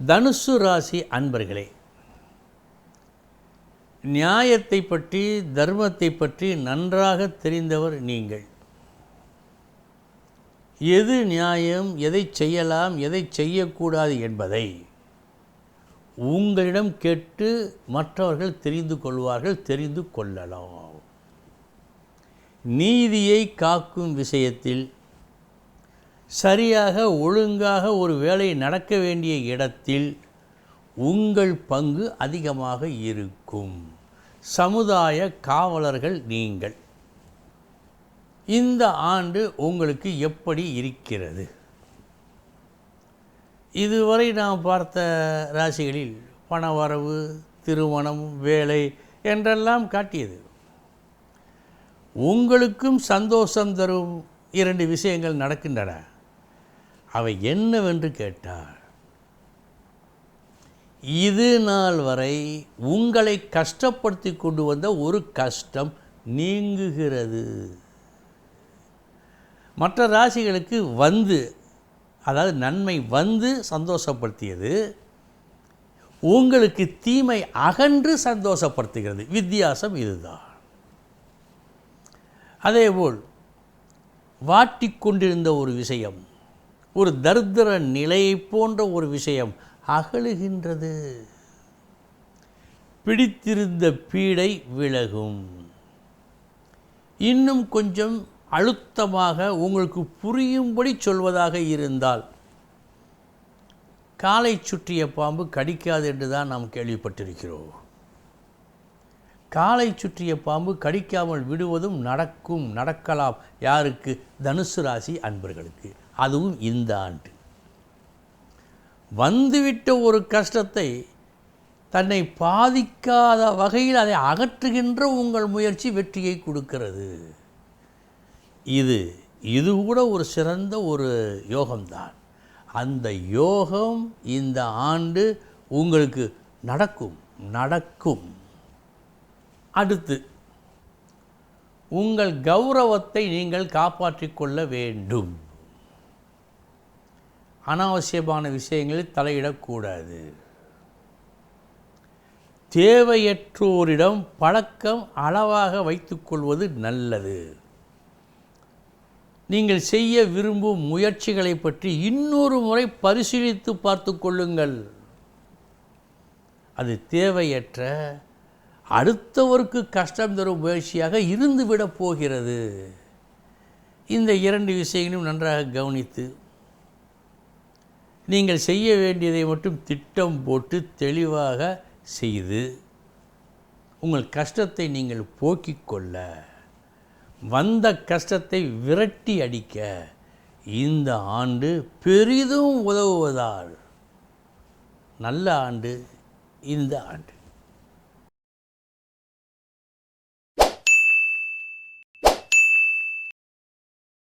தனுசு ராசி அன்பர்களே நியாயத்தை பற்றி தர்மத்தை பற்றி நன்றாக தெரிந்தவர் நீங்கள். எது நியாயம் எதை செய்யலாம் எதை செய்யக்கூடாது என்பதை உங்களிடம் கேட்டு மற்றவர்கள் தெரிந்து கொள்வார்கள் தெரிந்து கொள்ளலாம். நீதியை காக்கும் விஷயத்தில் சரியாக ஒழுங்காக ஒரு வேலை நடக்க வேண்டிய இடத்தில் உங்கள் பங்கு அதிகமாக இருக்கும். சமுதாய காவலர்கள் நீங்கள். இந்த ஆண்டு உங்களுக்கு எப்படி இருக்கிறது? இதுவரை நாம் பார்த்த ராசிகளில் பணவரவு திருமணம் வேலை என்றெல்லாம் காட்டியது. உங்களுக்கும் சந்தோஷம் தரும் இரண்டு விஷயங்கள் நடக்கின்றன. அவை என்னவென்று கேட்டால் இது நாள் வரை உங்களை கஷ்டப்படுத்தி கொண்டு வந்த ஒரு கஷ்டம் நீங்குகிறது. மற்ற ராசிகளுக்கு வந்து அதாவது நன்மை வந்து சந்தோஷப்படுத்தியது உங்களுக்கு தீமை அகன்று சந்தோஷப்படுத்துகிறது. வித்தியாசம் இதுதான். அதேபோல் வாட்டிக்கொண்டிருந்த ஒரு விஷயம் ஒரு தரித்திர நிலையை போன்ற ஒரு விஷயம் அகழுகின்றது பிடித்திருந்த பீடை விலகும். இன்னும் கொஞ்சம் அழுத்தமாக உங்களுக்கு புரியும்படி சொல்வதாக இருந்தால் காலை சுற்றிய பாம்பு கடிக்காது என்று தான் நாம் கேள்விப்பட்டிருக்கிறோம். காலை சுற்றிய பாம்பு கடிக்காமல் விடுவதும் நடக்கும் நடக்கலாம். யாருக்கு? தனுசு ராசி அன்பர்களுக்கு. அதுவும் இந்த ஆண்டு. வந்துவிட்ட ஒரு கஷ்டத்தை தன்னை பாதிக்காத வகையில் அதை அகற்றுகின்ற உங்கள் முயற்சி வெற்றியை கொடுக்கிறது. இது இது கூட ஒரு சிறந்த ஒரு யோகம்தான். அந்த யோகம் இந்த ஆண்டு உங்களுக்கு நடக்கும் நடக்கும். அடுத்து உங்கள் கௌரவத்தை நீங்கள் காப்பாற்றிக் கொள்ள வேண்டும். அனாவசியமான விஷயங்களில் தலையிடக்கூடாது. தேவையற்றோரிடம் பழக்கம் அளவாக வைத்துக்கொள்வது நல்லது. நீங்கள் செய்ய விரும்பும் முயற்சிகளை பற்றி இன்னொரு முறை பரிசீலித்து பார்த்து கொள்ளுங்கள். அது தேவையற்ற அடுத்தவருக்கு கஷ்டம் தரும் முயற்சியாக இருந்துவிடப் போகிறது. இந்த இரண்டு விஷயங்களையும் நன்றாக கவனித்து நீங்கள் செய்ய வேண்டியதை மட்டும் திட்டம் போட்டு தெளிவாக செய்து உங்கள் கஷ்டத்தை நீங்கள் போக்கிக் கொள்ள வந்த கஷ்டத்தை விரட்டி அடிக்க இந்த ஆண்டு பெரிதும் உதவுவதால் நல்ல ஆண்டு இந்த ஆண்டு.